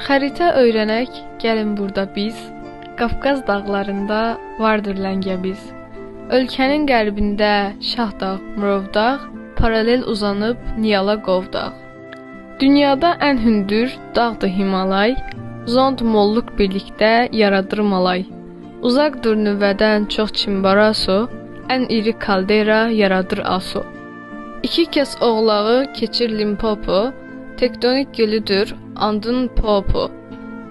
Xəritə öyrənək, gəlin burada biz. Qafqaz dağlarında vardır ləngəbiz. Ölkənin qərbində Şahdağ, Murovdağ, paralel uzanıb Niyala Qovdağ. Dünyada ən hündür dağdır Himalay. Zond molluq birlikdə yaradır malay. Uzaqdır nüvədən çox Çimbaraso, ən iri kaldera yaradır Aso. İki kəs oğlağı keçir Limpopo, tektonik gölüdür Andın Popo.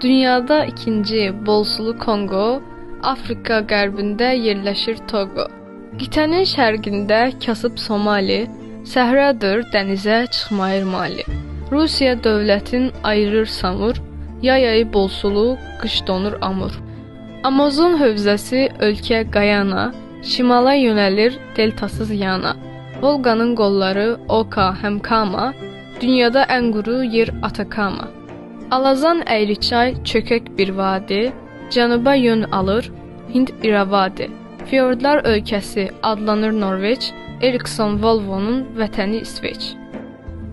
Dünyada ikinci bol sulu Kongo, Afrika qərbində yerləşir Togo. Qitənin şərqində kasıb Somali, səhradır dənizə çıxmayır mali. Rusiya dövlətin ayırır Samur, yay ayı bol sulu, qış donur Amur. Amazon hövzəsi ölkə Qayana, şimala yönəlir deltasız yana. Volqanın qolları Oka həm Kama, dünyada ən quru yer Atakama. Alazan əyriçay çökək bir vadi, cənuba yön alır Hind İravadi. Fiordlar ölkəsi adlanır Norveç, Erikson Volvo'nun vətəni İsveç.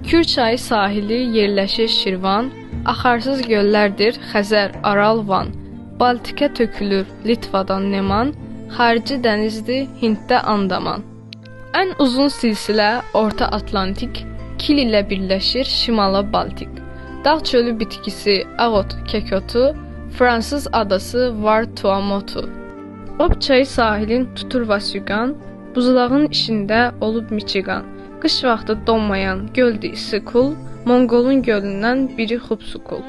Kür çayı sahili yerləşir Şirvan, axarsız göllərdir Xəzər, Aral, Van. Baltikə tökülür Litvadan Neman, xarici dənizdir Hinddə Andaman. Ən uzun silsilə Orta Atlantik, Kil ilə birləşir Şimala Baltik. Dağ çölü bitkisi Ağot kekotu, Fransız adası var Tuamotu. Ob çayı sahilin tutur Vasiuqan, buzlağın içində olub Michigan. Qış vaxtı donmayan göldür Isikul, Monqolun gölündən biri Xubsukul.